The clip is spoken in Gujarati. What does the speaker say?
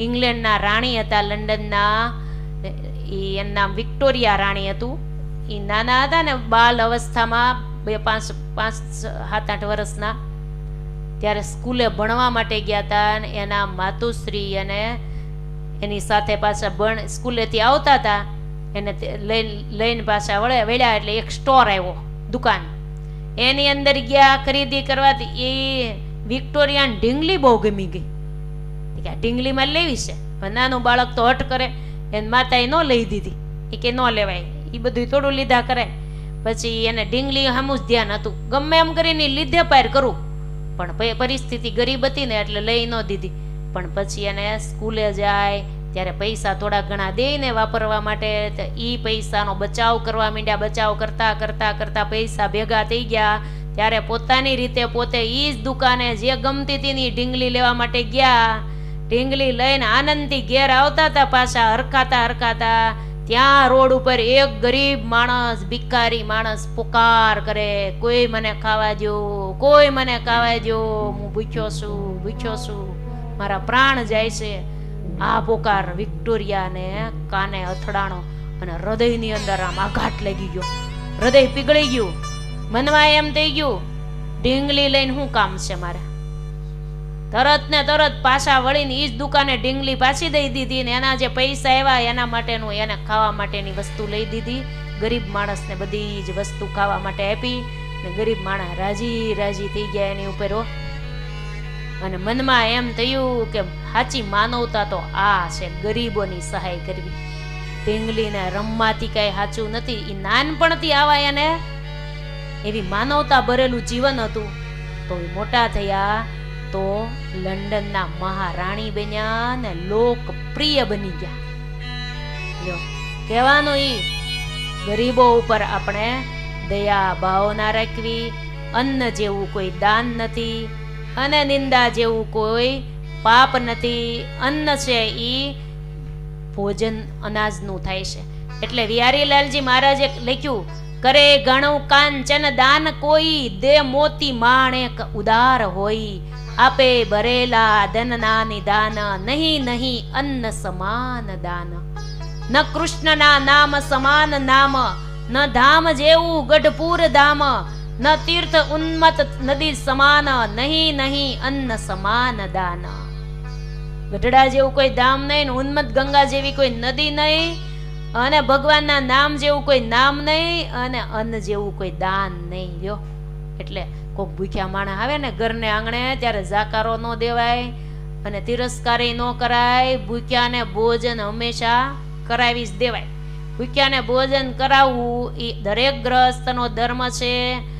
ઇંગ્લેન્ડના રાણી હતા લંડનના એનું નામ વિક્ટોરિયા રાણી હતું. એ નાના હતા ને બાલ અવસ્થામાં બે પાંચ પાંચ, સાત, આઠ વર્ષના. ત્યારે સ્કૂલે ભણવા માટે ગયા હતા અને એના માતુશ્રી અને એની સાથે પાછા ભણ, સ્કૂલેથી આવતા હતા. એને લઈને લઈને પાછા વળે વળ્યા એટલે એક સ્ટોર આવ્યો, દુકાન. એની અંદર ગયા, ખરીદી કરવાથી એ વિક્ટોરિયાની ઢીંગલી બહુ ગમી ગઈ. કે આ ઢીંગલીમાં લેવી છે. હવે નાનું બાળક તો હટ કરે, એને માતાએ ન લઈ દીધી. એ કે ન લેવાય. એ બધું થોડું લીધા કરે. પછી એને ઢીંગલી સામું જ ધ્યાન હતું. ગમે એમ કરીને લીધે પાર કરું. પણ પરિસ્થિતિ ગરીબ હતી ને એટલે લઈ ન દીધી. પણ પછી એને સ્કૂલે જાય, ત્યારે પૈસા થોડા ઘણા દઈને વાપરવા માટે એ પૈસાનો બચાવ કરવા માંડ્યા. બચાવ કરતા કરતા કરતા પૈસા ભેગા થઈ ગયા. ત્યારે પોતાની રીતે પોતે એ જ દુકાને જે ગમતી હતી ઢીંગલી લેવા માટે ગયા. ઢીંગલી લઈને આનંદથી ઘેર આવતા હતા પાછા હરખાતા હરખાતા. ત્યાં રોડ ઉપર એક ગરીબ માણસ, ભિખારી માણસ પુકાર કરે. કોઈ મને ખાવા દો કોઈ મને ખાવા દો હું ભૂખ્યો છું ભૂખ્યો છું. મારા પ્રાણ જાય છે. આ પુકાર વિક્ટોરિયાને કાને અથડાણો અને હૃદયની અંદર આમ આઘાત લાગી ગયો. હૃદય પીગળી ગયું. મનમાં એમ થઈ ગયું ઢીંગલી લઈને શું કામ છે મારે? તરત ને તરત પાછા વળીને એ જ દુકાને ઢીંગલી પાછી દઈ દીધી ને એના જે પૈસા આવ્યા એના માટેનું એને ખાવા માટેની વસ્તુ લઈ દીધી. ગરીબ માણસને બધી જ વસ્તુ ખાવા માટે આપી ને ગરીબ માણસ રાજી રાજી થઈ ગયા એની ઉપર અને મનમાં એમ થયું કે સાચી માનવતા તો આ છે, ગરીબોની સહાય કરવી. ઢીંગલીને રમવાથી કાંઈ સાચું નથી. એ નાનપણથી આવા એને એવી માનવતા ભરેલું જીવન હતું. તો મોટા થયા તો લંડનના મહારાણી બન્યા ને લોકપ્રિય બની ગયા. કહેવાનું ઈ ગરીબો ઉપર આપણે દયા ભાવના રાખવી, અન્ન જેવું કોઈ દાન નથી અને નિંદા જેવું કોઈ પાપ નથી. અન્ન છે ઈ ભોજન અનાજનું થાય છે. એટલે વિહારીલાલજી મહારાજે લખ્યું, કરે ગણું કાંચન દાન કોઈ દે મોતી માણેક ઉદાર હોય. આપે ભરેલા ધનના નિદાન, નહીં નહીં, અન્ન સમાન દાન. ન કૃષ્ણના નામ સમાન નામ, ન ધામ જેવું ગઢપુર ધામ, ન તીર્થ ઉન્મત નદી સમાન, નહીં નહીં, અન્ન સમાન દાન. ગઢડા જેવું કોઈ ધામ નહીં ઉન્મત ગંગા જેવી કોઈ નદી નહીં, અને ભગવાનના નામ જેવું કોઈ નામ નહીં, અને અન્ન જેવું કોઈ દાન નહીં. લ્યો. એટલે કોક ભૂખ્યા માણસ આવે ને ઘરને આંગણે, ત્યારે જાકારો ન દેવાય અને તિરસ્કારી ન કરાય. ભૂખ્યાને ભોજન હંમેશા કરાવી જ દેવાય. ભૂખ્યાને ભોજન કરાવવું એ દરેક ગ્રસ્તનો ધર્મ છે.